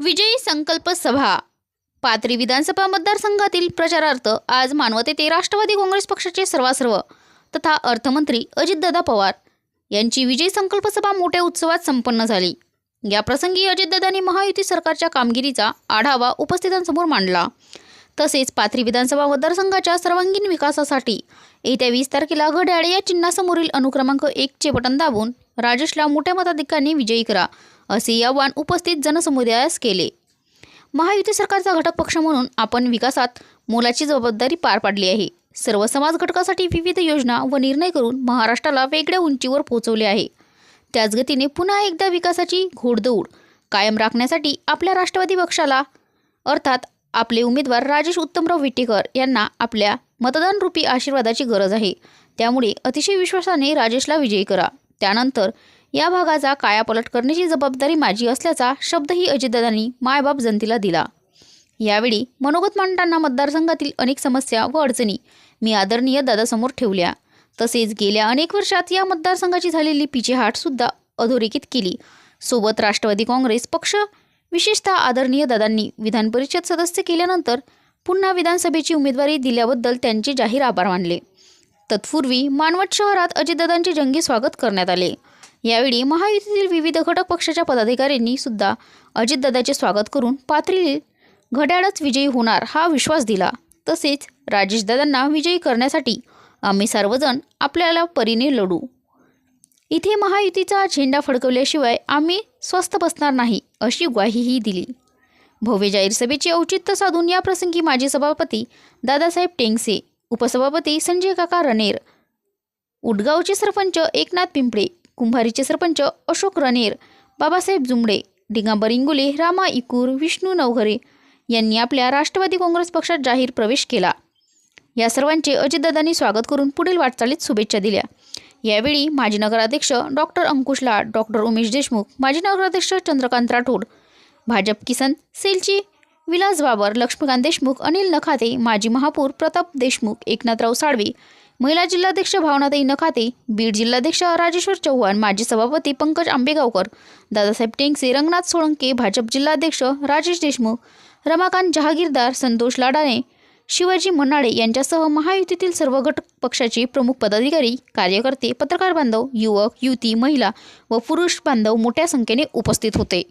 विजयी संकल्प सभा. पाथरी विधानसभा मतदारसंघातील प्रचारार्थ आज मानवत येथे राष्ट्रवादी काँग्रेस पक्षाचे सर्वासर्व तथा अर्थमंत्री अजितदादा पवार यांची विजयी संकल्प सभा मोठ्या उत्सवात संपन्न झाली. याप्रसंगी अजितदादांनी महायुती सरकारच्या कामगिरीचा आढावा उपस्थितांसमोर मांडला. तसेच पाथरी विधानसभा मतदारसंघाच्या सर्वांगीण विकासासाठी येत्या वीस तारखेला घड्याळ या चिन्हासमोरील अनुक्रमांक एकचे बटन दाबून राजेशला मोठ्या मताधिकांनी विजयी करा. असे आवाहन उपस्थित जनसमुदायास केले. महायुती सरकारचा घटक पक्ष म्हणून आपण विकासात मोलाची जबाबदारी पार पाडली आहे. सर्व समाज घटकासाठी विविध योजना व निर्णय करून महाराष्ट्राला वेगळ्या उंचीवर पोहोचवले आहे. त्याच गतीने पुन्हा एकदा विकासाची घोडदौड कायम राखण्यासाठी आपल्या राष्ट्रवादी पक्षाला अर्थात आपले उमेदवार राजेश उत्तमराव विटेकर यांना आपल्या मतदानरूपी आशीर्वादाची गरज आहे. त्यामुळे अतिशय विश्वासाने राजेशला विजयी करा. त्यानंतर या भागाचा कायापलट करण्याची जबाबदारी माझी असल्याचा शब्दही अजितदादांनी मायबाप जनतेला दिला. यावेळी मनोगत मांडताना मतदारसंघातील अनेक समस्या व अडचणी मी आदरणीय दादासमोर ठेवल्या. तसेच गेल्या अनेक वर्षात या मतदारसंघाची झालेली पिछेहाटसुद्धा अधोरेखित केली. सोबत राष्ट्रवादी काँग्रेस पक्ष विशेषतः आदरणीय दादांनी विधान परिषद सदस्य केल्यानंतर पुन्हा विधानसभेची उमेदवारी दिल्याबद्दल त्यांचे जाहीर आभार मानले. तत्पूर्वी मानवत शहरात अजितदादांचे जंगी स्वागत करण्यात आले. यावेळी महायुतीतील विविध घटक पक्षाच्या पदाधिकाऱ्यांनी सुद्धा अजितदादाचे स्वागत करून पाथरी घड्याळच विजयी होणार हा विश्वास दिला. तसेच राजेशदादांना विजयी करण्यासाठी आम्ही सर्वजण आपल्याला परीने लढू. इथे महायुतीचा झेंडा फडकवल्याशिवाय आम्ही स्वस्थ बसणार नाही अशी ग्वाहीही दिली. भव्य जाहीर सभेचे औचित्य साधून या प्रसंगी माजी सभापती दादासाहेब टेंगसे उपसभापती संजय काका रणेर उडगावचे सरपंच एकनाथ पिंपळे कुंभारीचे सरपंच अशोक रणेर बाबासाहेब जुमडे दिगांबर इंगुले रामा इकूर विष्णू नवघरे यांनी आपल्या राष्ट्रवादी काँग्रेस पक्षात जाहीर प्रवेश केला. या सर्वांचे अजितदादांनी स्वागत करून पुढील वाटचालीत शुभेच्छा दिल्या. यावेळी माजी नगराध्यक्ष डॉक्टर अंकुश लाड डॉक्टर उमेश देशमुख माजी नगराध्यक्ष चंद्रकांत राठोड भाजप किसन सेलची विलास बाबर लक्ष्मीकांत देशमुख अनिल नखाते माजी महापौर प्रताप देशमुख एकनाथराव साळवे महिला जिल्हाध्यक्ष भावनाताई नखाते बीड जिल्हाध्यक्ष राजेश्वर चव्हाण माजी सभापती पंकज आंबेगावकर दादासाहेब टेंगसे रंगनाथ सोळंके भाजप जिल्हाध्यक्ष राजेश देशमुख रमाकांत जहागीरदार संतोष लाडाने शिवाजी मन्नाळे यांच्यासह महायुतीतील सर्व घटक पक्षाचे प्रमुख पदाधिकारी कार्यकर्ते पत्रकार बांधव युवक युवती महिला व पुरुष बांधव मोठ्या संख्येने उपस्थित होते.